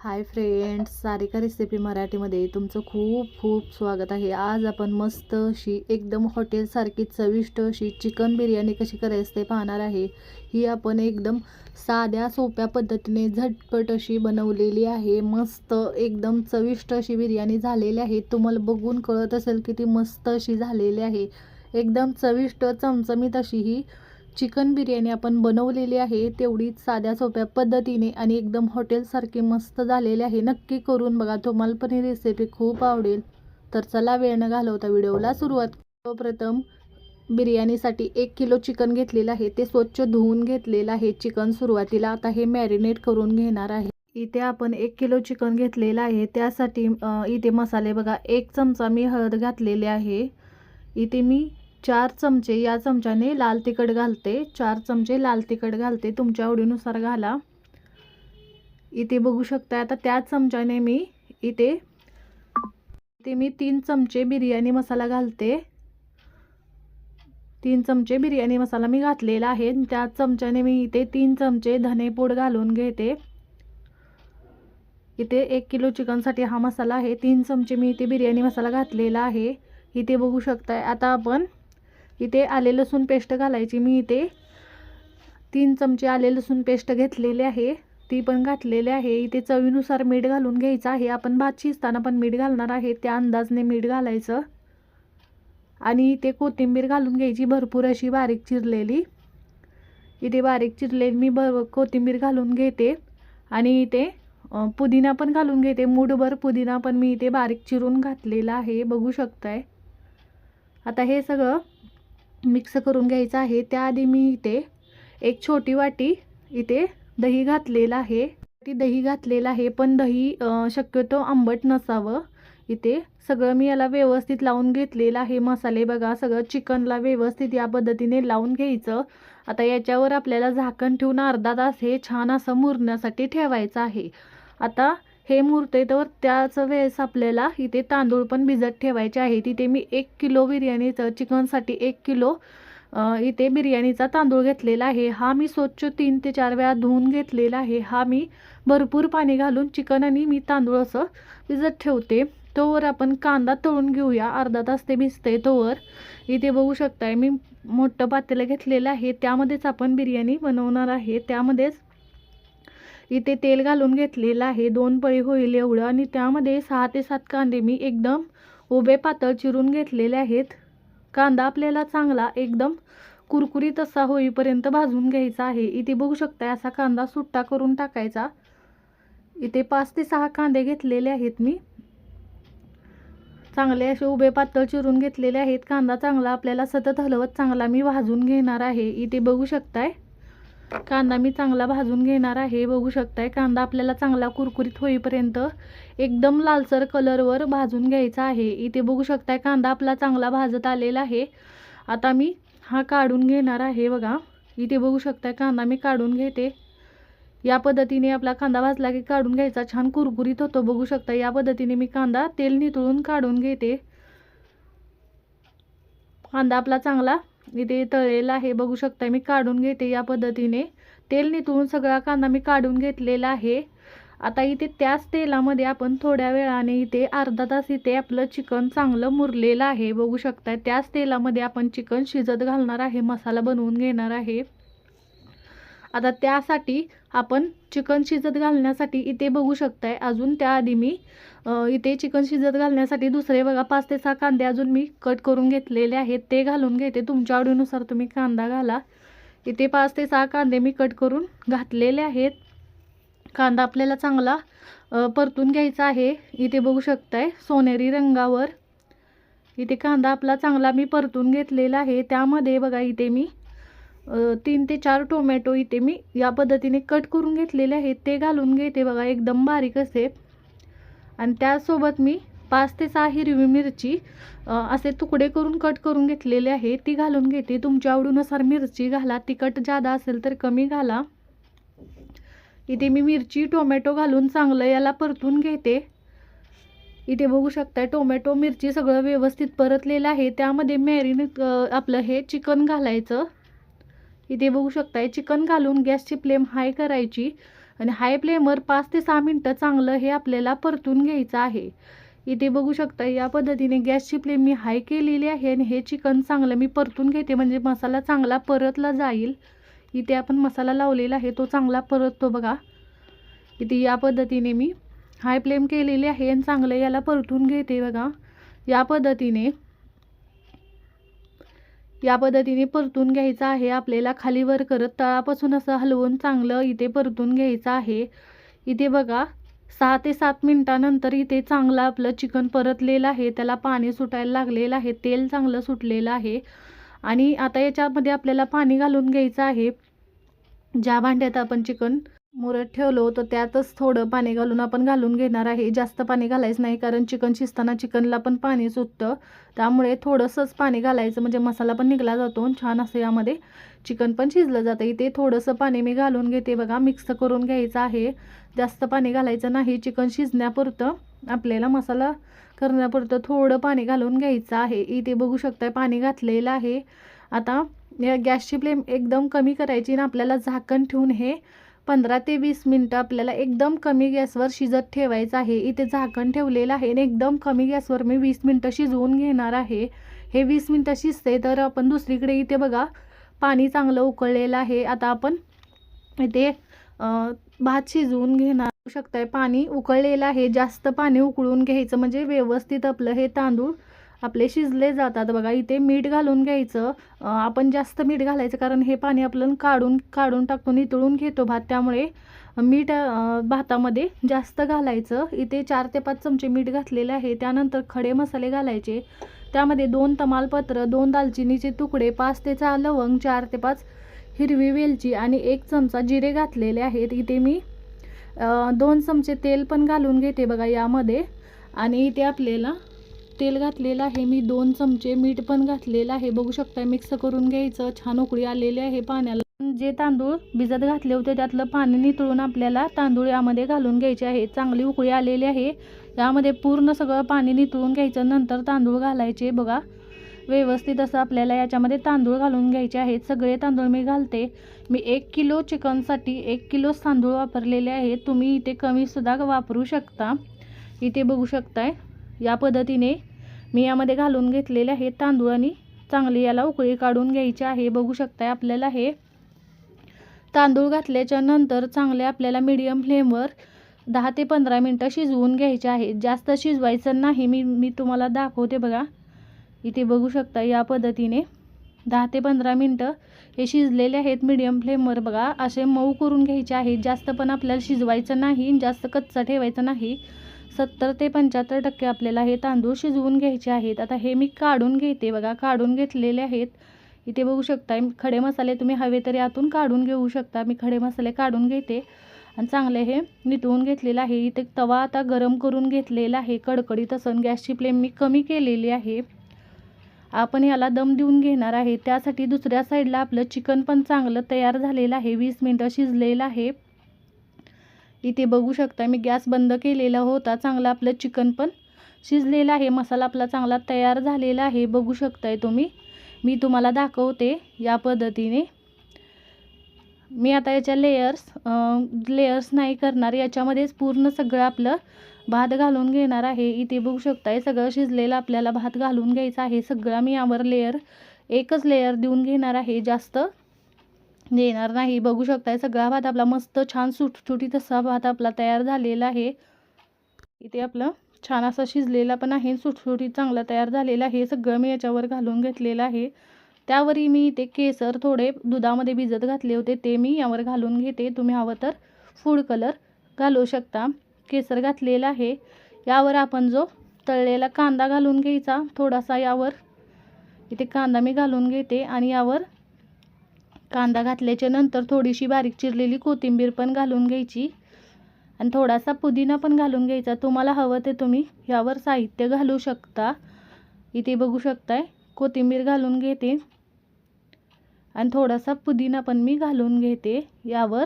Hi friends Sarika recipe मराठीमध्ये तुमचं खूप खूप स्वागत आहे. आज आपण मस्त अशी एकदम हॉटेलसारखी चविष्ट अशी चिकन बिर्याणी कशी करायची ते पाहणार आहे. ही आपण एकदम साध्या सोप्या पद्धतीने झटपट अशी बनवलेली आहे. मस्त एकदम चविष्ट अशी बिर्याणी झालेली आहे. तुम्हाला बघून कळत असेल की ती मस्त अशी झालेली आहे. एकदम चविष्ट चमचमीत अशी ही चिकन बिर्याणी आपण बनवलेली आहे तेवढी साध्या सोप्या पद्धतीने आणि एकदम हॉटेलसारखी मस्त झालेली आहे. नक्की करून बघा तुम्हाला पण ही रेसिपी खूप आवडेल. तर चला वेळ न घालवता व्हिडिओला सुरुवात सर्वप्रथम बिर्याणीसाठी एक किलो चिकन घेतलेलं आहे. ते स्वच्छ धुवून घेतलेलं आहे. चिकन सुरुवातीला आता हे मॅरिनेट करून घेणार आहे. इथे आपण एक किलो चिकन घेतलेलं आहे. त्यासाठी इथे मसाले बघा. एक चमचा मी हळद घातलेले आहे. इथे मी चार चमचे या चमच्याने लाल तिखट घालते. चार चमचे लाल तिखट घालते. तुमच्या आवडीनुसार घाला. इथे बघू शकता आता त्याच चमच्याने मी इथे इथे मी तीन चमचे बिर्याणी मसाला घालते. तीन चमचे बिर्याणी मसाला मी घातलेला आहे. त्याच चमच्याने मी इथे तीन चमचे धनेपूड घालून घेते. इथे एक किलो चिकनसाठी हा मसाला आहे. तीन चमचे मी इथे बिर्याणी मसाला घातलेला आहे. इथे बघू शकताय आता आपण इथे आले लसूण पेस्ट घालायची. मी इथे तीन चमचे आले लसूण पेस्ट घेतलेले आहे. ती पण घातलेली आहे. इथे चवीनुसार मीठ घालून घ्यायचं आहे. आपण भात शिजताना पण मीठ घालणार आहे. त्या अंदाजने मीठ घालायचं. आणि इथे कोथिंबीर घालून घ्यायची. भरपूर अशी बारीक चिरलेली. इथे बारीक चिरलेली मी बर कोथिंबीर घालून घेते. आणि इथे पुदिना पण घालून घेते. मूठभर पुदिना पण मी इथे बारीक चिरून घातलेला आहे. बघू शकताय. आता हे सगळं मिक्स करून घ्यायचं आहे. त्याआधी मी इथे एक छोटी वाटी इथे दही घातलेलं आहे. ती दही घातलेलं आहे पण दही शक्यतो आंबट नसावं. इथे सगळं मी याला व्यवस्थित लावून घेतलेलं आहे. मसाले बघा सगळं चिकनला व्यवस्थित या पद्धतीने लावून घ्यायचं. आता याच्यावर आपल्याला झाकण ठेवून अर्धा तास हे छान असं मुरण्यासाठी ठेवायचं आहे. आता हे मुरते तर त्याच वेळेस आपल्याला इथे तांदूळ पण भिजत ठेवायचे आहे. तिथे मी एक किलो बिर्याणीचं चिकनसाठी एक किलो इथे बिर्याणीचा तांदूळ घेतलेला आहे. हा मी स्वच्छ तीन ते चार वेळा धुवून घेतलेला आहे. हा मी भरपूर पाणी घालून चिकन आणि मी तांदूळ असं भिजत ठेवते. तोवर आपण कांदा तळून घेऊया. अर्धा तास ते भिजते तोवर. इथे बघू शकताय मी मोठं पातेलं घेतलेलं आहे. त्यामध्येच आपण बिर्याणी बनवणार आहे. त्यामध्येच इथे तेल घालून घेतलेलं आहे. दोन पळी होईल एवढं. आणि त्यामध्ये सहा ते सात कांदे मी एकदम उभे पातळ चिरून घेतलेले आहेत. कांदा आपल्याला चांगला एकदम कुरकुरीत असा होईपर्यंत भाजून घ्यायचा आहे. इथे बघू शकताय असा कांदा सुट्टा करून टाकायचा. इथे पाच ते सहा कांदे घेतलेले आहेत मी. चांगले असे उभे पातळ चिरून घेतलेले आहेत. कांदा चांगला आपल्याला सतत हलवत चांगला मी भाजून घेणार आहे. इथे बघू शकताय. कांदा मी चांगला भाजून घेणार आहे. बघू शकताय कांदा आपल्याला चांगला कुरकुरीत होईपर्यंत एकदम लालसर कलरवर भाजून घ्यायचा आहे. इथे बघू शकताय कांदा आपला चांगला भाजत आलेला आहे. आता मी हा काढून घेणार आहे बघा. इथे बघू शकताय कांदा मी काढून घेते. या पद्धतीने आपला कांदा भाजला की काढून घ्यायचा. छान कुरकुरीत होतो बघू शकता या पद्धतीने मी कांदा तेल नितळून काढून घेते. कांदा आपला चांगला इथे तळलेला आहे बघू शकता मी काढून घेते या पद्धतीने. तेल नितळून सगळा कांदा मी काढून घेतलेला आहे. आता इथे त्याच तेलामध्ये आपण थोड्या वेळाने इथे अर्धा तास इथे आपलं चिकन चांगलं मुरलेलं आहे. बघू शकताय त्याच तेलामध्ये आपण चिकन शिजत घालणार आहे मसाला बनवून घेणार आहे. आता त्यासाठी आपण चिकन शिजत घालण्यासाठी इथे बघू शकताय. अजून त्याआधी मी इथे चिकन शिजत घालण्यासाठी दुसरे बघा पाच ते सहा कांदे अजून मी कट करून घेतलेले आहेत. ते घालून घेते. तुमच्या आवडीनुसार तुम्ही कांदा घाला. इथे पाच ते सहा कांदे मी कट करून घातलेले आहेत. कांदा आपल्याला चांगला परतून घ्यायचा आहे. इथे बघू शकताय सोनेरी रंगावर. इथे कांदा आपला चांगला मी परतून घेतलेला आहे. त्यामध्ये बघा इथे मी तीन ते चार टोमॅटो इथे मी या पद्धतीने कट करून घेतलेले आहेत. ते घालून घेते बघा एकदम बारीक असे. आणि त्यासोबत मी पाच ते सहा हिरवी मिरची असे तुकडे करून कट करून घेतलेले आहे. ती घालून घेते. तुमच्या आवडीनुसार मिरची घाला. तिखट जादा असेल तर कमी घाला. इथे मी मिरची टोमॅटो घालून चांगलं याला परतून घेते. इथे बघू शकताय टोमॅटो मिरची सगळं व्यवस्थित परतलेलं आहे. त्यामध्ये मॅरिनेट आपलं हे चिकन घालायचं. इथे बघू शकताय चिकन घालून गॅसची फ्लेम हाय करायची आणि हाय फ्लेमवर पाच ते सहा मिनटं चांगलं हे आपल्याला परतून घ्यायचं आहे. इथे बघू शकता या पद्धतीने गॅसची फ्लेम मी हाय केलेली आहे आणि हे चिकन चांगलं मी परतून घेते म्हणजे मसाला चांगला परतला जाईल. इथे आपण मसाला लावलेला आहे तो चांगला परततो बघा. इथे या पद्धतीने मी हाय फ्लेम केलेली आहे आणि चांगलं याला परतून घेते बघा. या पद्धतीने या पद्धतीने परतून घ्यायचं आहे. आपल्याला खाली वर करत तळापासून असं हलवून चांगलं इथे परतून घ्यायचं आहे. इथे बघा सहा ते सात मिनटानंतर इथे चांगलं आपलं चिकन परतलेलं आहे. त्याला पाणी सुटायला लागलेलं आहे. तेल चांगलं सुटलेलं आहे. आणि आता याच्यामध्ये आपल्याला पाणी घालून घ्यायचं आहे. ज्या भांड्यात आपण चिकन मुरत ठेवलं होतं त्यातच थोडं पाणी घालून आपण घालून घेणार आहे. जास्त पाणी घालायचं नाही कारण चिकन शिजताना चिकनला पण पाणी सुटतं. त्यामुळे थोडंसंच पाणी घालायचं म्हणजे मसाला पण निघला जातो आणि छान असं यामध्ये चिकन पण शिजलं जातं. इथे थोडंसं पाणी मी घालून घेते बघा मिक्स करून घ्यायचं आहे. जास्त पाणी घालायचं नाही चिकन शिजण्यापुरतं आपल्याला मसाला करण्यापुरतं थोडं पाणी घालून घ्यायचं आहे. इथे बघू शकताय पाणी घातलेलं आहे. आता या गॅसची फ्लेम एकदम कमी करायची आणि आपल्याला झाकण ठेवून हे पंधरा ते वीस मिनटं आपल्याला एकदम कमी गॅसवर शिजत ठेवायचं आहे. इथे झाकण ठेवलेलं आहे आणि एकदम कमी गॅसवर मी वीस मिनटं शिजवून घेणार आहे. हे वीस मिनटं शिजते तर आपण दुसरीकडे इथे बघा पाणी चांगलं उकळलेलं आहे. आता आपण इथे भात शिजवून घेणार शकताय. पाणी उकळलेलं आहे. जास्त पाणी उकळून घ्यायचं म्हणजे व्यवस्थित आपलं हे तांदूळ आपले शिजले जातात. बघा इथे मीठ घालून घ्यायचं. आपण जास्त मीठ घालायचं कारण हे पाणी आपण काढून काढून टाकतो नितळून घेतो भात. त्यामुळे मीठ भातामध्ये जास्त घालायचं. इथे चार ते पाच चमचे मीठ घातलेले आहे. त्यानंतर खडे मसाले घालायचे. त्यामध्ये दोन तमालपत्र दोन दालचिनीचे तुकडे पाच ते सहा लवंग चार ते पाच हिरवी वेलची आणि एक चमचा जिरे घातलेले आहेत. इथे मी दोन चमचे तेल पण घालून घेते बघा यामध्ये. आणि इथे आपल्याला तेल घातलेलं आहे मी दोन चमचे मीठ पण घातलेलं आहे. बघू शकता मिक्स करून घ्यायचं. छान उकळी आलेली आहे पाण्याला. जे तांदूळ भिजत घातले होते त्यातलं पाणी नितळून आपल्याला तांदूळ यामध्ये घालून घ्यायचे आहे. चांगली उकळी आलेली आहे. यामध्ये पूर्ण सगळं पाणी नितळून घ्यायचं. नंतर तांदूळ घालायचे बघा. व्यवस्थित असं आपल्याला याच्यामध्ये तांदूळ घालून घ्यायचे आहेत. सगळे तांदूळ मी घालते. मी एक किलो चिकनसाठी एक किलो तांदूळ वापरलेले आहेत तुम्ही इथे कमीसुद्धा वापरू शकता. इथे बघू शकताय या पद्धतीने मी यामध्ये घालून घेतलेले आहे तांदूळ आणि चांगली याला उकळी काढून घ्यायची आहे. बघू शकताय आपल्याला हे. तांदूळ घातल्याच्या नंतर चांगले आपल्याला मीडियम फ्लेमवर दहा ते पंधरा मिनटं शिजवून घ्यायचे आहे. जास्त शिजवायचं नाही. मी मी तुम्हाला दाखवते बघा. इथे बघू शकता या पद्धतीने दहा ते पंधरा मिनटं हे शिजलेले आहेत मीडियम फ्लेमवर बघा. असे मऊ करून घ्यायचे आहेत जास्त पण आपल्याला शिजवायचं नाही जास्त कच्चा ठेवायचं नाही. सत्तर ते पंच्याहत्तर टक्के आपल्याला हे तांदूळ शिजवून घ्यायचे आहेत. आता हे मी काढून घेते. बघा काढून घेतलेले आहेत. इथे बघू शकता खडे मसाले तुम्ही हवे तरी आतून काढून घेऊ शकता. मी खडे मसाले काढून घेते. आणि चांगले हे नितळून घेतलेलं आहे. इथे तवा आता गरम करून घेतलेला आहे. कडकडीत असं गॅसची फ्लेम मी कमी केलेली आहे. आपण याला दम देऊन घेणार आहे. त्यासाठी दुसऱ्या साईडला आपलं चिकन पण चांगलं तयार झालेलं आहे. वीस मिनटं शिजलेलं आहे. इथे बघू शकता मी गॅस बंद केलेला होता चांगला आपलं चिकन पण शिजलेलं आहे मसाला आपला चांगला तयार झालेला आहे बघू शकताय तुम्ही. मी तुम्हाला दाखवते या पद्धतीने. मी आता याच्या लेयर्स लेयर्स नाही करणार याच्यामध्येच पूर्ण सगळं आपलं भात घालून घेणार आहे. इथे बघू शकताय सगळं शिजलेलं आपल्याला भात घालून घ्यायचं आहे. सगळा मी यावर लेयर एकच लेअर देऊन घेणार आहे जास्त देणार नाही. बघू शकताय सगळा भात आपला मस्त छान सुटसुटीत असा भात आपला तयार झालेला आहे. इथे आपलं छान असा शिजलेला पण आहे सुटसुटीत चांगला तयार झालेला आहे. सगळं मी याच्यावर घालून घेतलेलं आहे. त्यावरही मी इथे केसर थोडे दुधामध्ये भिजत घातले होते ते मी यावर घालून घेते. तुम्ही हवं तर फूड कलर घालू शकता. केसर घातलेला आहे. यावर आपण जो तळलेला कांदा घालून घ्यायचा थोडासा यावर. इथे कांदा मी घालून घेते आणि यावर कांदा घातल्याच्या नंतर थोडीशी बारीक चिरलेली कोथिंबीर पण घालून घ्यायची. आणि थोडासा पुदिना पण घालून घ्यायचा. तुम्हाला हवं ते तुम्ही यावर साहित्य घालू शकता. इथे बघू शकताय कोथिंबीर घालून घेते. आणि थोडासा पुदिना पण मी घालून घेते यावर.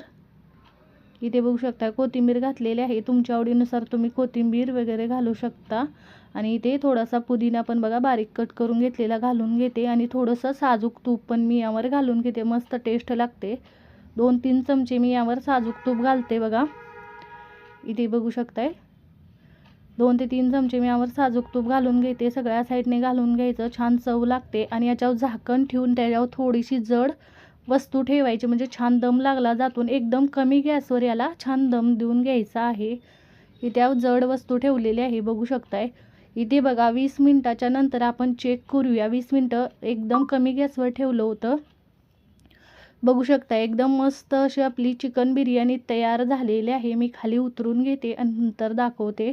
इथे बघू शकता कोथिंबीर घातलेली आहे. तुमच्या आवडीनुसार तुम्ही कोथिंबीर वगैरे घालू शकता. आणि इथे थोडासा पुदिना पण बघा बारीक कट करून घेतलेला घालून घेते आणि थोडंसं साजूक तूप पण मी यावर घालून घेते. मस्त टेस्ट लागते. दोन तीन चमचे मी यावर साजूक तूप घालते बघा. इथे बघू शकताय. दोन ते तीन चमचे मी यावर साजूक तूप घालून घेते. सगळ्या साईडने घालून घ्यायचं. छान चव लागते आणि याच्यावर झाकण ठेवून त्याच्यावर थोडीशी जड वस्तू ठेवायची. म्हणजे छान दम लागला जातून एकदम कमी गॅसवर याला छान दम देऊन घ्यायचा आहे. इथे जड वस्तू ठेवलेली आहे. बघू शकताय. इथे बघा वीस मिनटाच्या नंतर आपण चेक करूया. वीस मिनटं एकदम कमी गॅसवर ठेवलं होतं. बघू शकता एकदम मस्त अशी आपली चिकन बिर्याणी तयार झालेली आहे. मी खाली उतरून घेते आणि नंतर दाखवते.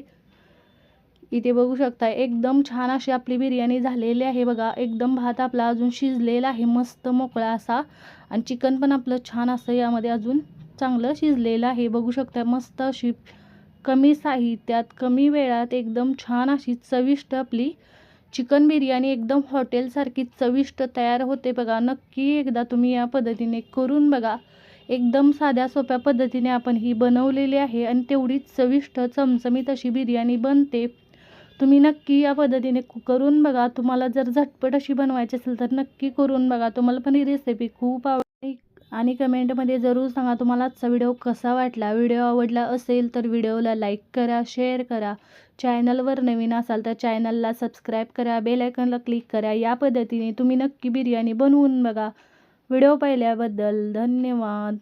इथे बघू शकता एकदम छान अशी आपली बिर्याणी झालेली आहे बघा. एकदम भात आपला अजून शिजलेला आहे मस्त मोकळा असा. आणि चिकन पण आपलं छान असं यामध्ये अजून चांगलं शिजलेलं आहे. बघू शकता मस्त अशी कमी साहित्यात कमी वेळात एकदम छान अशी चविष्ट आपली चिकन बिर्याणी एकदम हॉटेलसारखी चविष्ट तयार होते बघा. नक्की एकदा तुम्ही या पद्धतीने करून बघा. एकदम साध्या सोप्या पद्धतीने आपण ही बनवलेली आहे आणि तेवढीच चविष्ट चमचमीत अशी बिर्याणी बनते. तुम्ही नक्की या पद्धतीने करून बघा. तुम्हाला जर झटपट अशी बनवायची असेल तर नक्की करून बघा. तुम्हाला पण ही रेसिपी खूप आवडली आणि कमेंटमध्ये जरूर सांगा तुम्हाला आजचा व्हिडिओ कसा वाटला. व्हिडिओ आवडला असेल तर व्हिडिओला लाईक करा शेअर करा. चॅनलवर नवीन असाल तर चॅनलला सबस्क्राईब करा बेल क्लिक करा. या पद्धतीने तुम्ही नक्की बिर्याणी बनवून बघा. व्हिडिओ पाहिल्याबद्दल धन्यवाद.